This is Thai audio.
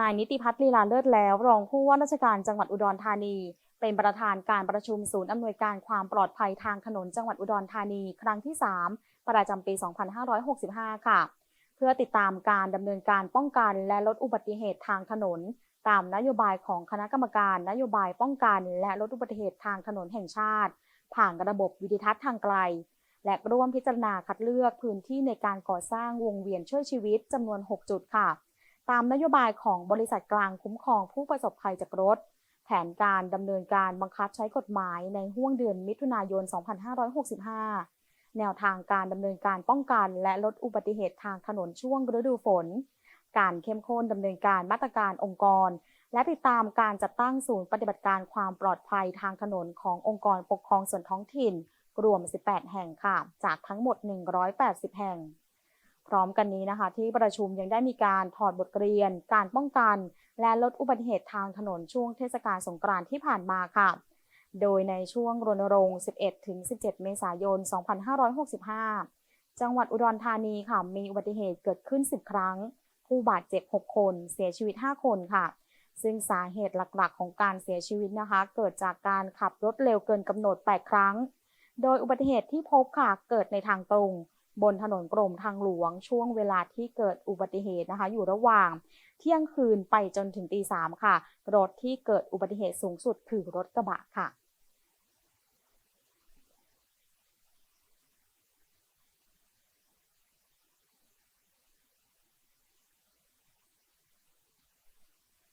นายนิติพัฒน์ลีลาเลิศแล้ว รองผู้ว่าราชการจังหวัดอุดรธานี เป็นประธานการประชุมศูนย์อำนวยการความปลอดภัยทางถนนจังหวัดอุดรธานี ครั้งที่ 3 ประจำปี 2565 ค่ะ เพื่อติดตามการดำเนินการป้องกันและลดอุบัติเหตุทางถนน ตามนโยบายของคณะกรรมการนโยบายป้องกัน และลดอุบัติเหตุทางถนนแห่งชาติ ผ่านระบบวิดิทัศน์ทางไกล และร่วมพิจารณาคัดเลือกพื้นที่ในการก่อสร้างวงเวียนช่วยชีวิตจำนวน 6 จุดค่ะ ตามนโยบายของบริษัทกลางคุ้มครองผู้ประสบภัยจากรถ แผนการดำเนินการบังคับใช้กฎหมายในห่วงเดือนมิถุนายน 2565 แนวทางการดำเนินการป้องกัน และลดอุบัติเหตุทางถนนช่วงฤดูฝน การเข้มข้นดำเนินการมาตรการองค์กร และติดตามการจัดตั้งศูนย์ปฏิบัติการความปลอดภัยทางถนนขององค์กรปกครองส่วนท้องถิ่น รวม 18 แห่งค่ะ จากทั้งหมด 180 แห่ง พร้อมกันนี้นะคะ ที่ประชุมยังได้มีการถอดบทเรียน การป้องกัน และลดอุบัติเหตุทางถนนช่วงเทศกาลสงกรานต์ที่ผ่านมาค่ะ โดยในช่วงรณรงค์ 11-17 เมษายน 2565 จังหวัดอุดรธานีค่ะ มีอุบัติเหตุเกิดขึ้น 10 ครั้ง ผู้บาดเจ็บ 6 คน เสียชีวิต 5 คนค่ะ ซึ่งสาเหตุหลักๆ ของการเสียชีวิตนะคะ เกิดจากการขับรถเร็วเกินกำหนด 8 ครั้ง โดยอุบัติเหตุที่พบค่ะ เกิดในทางตรง บนถนนกรมทางหลวงช่วงเวลาที่เกิดอุบัติเหตุนะคะ อยู่ระหว่างเที่ยงคืนไปจนถึงตีสามค่ะ รถที่เกิดอุบัติเหตุสูงสุดคือรถกระบะค่ะ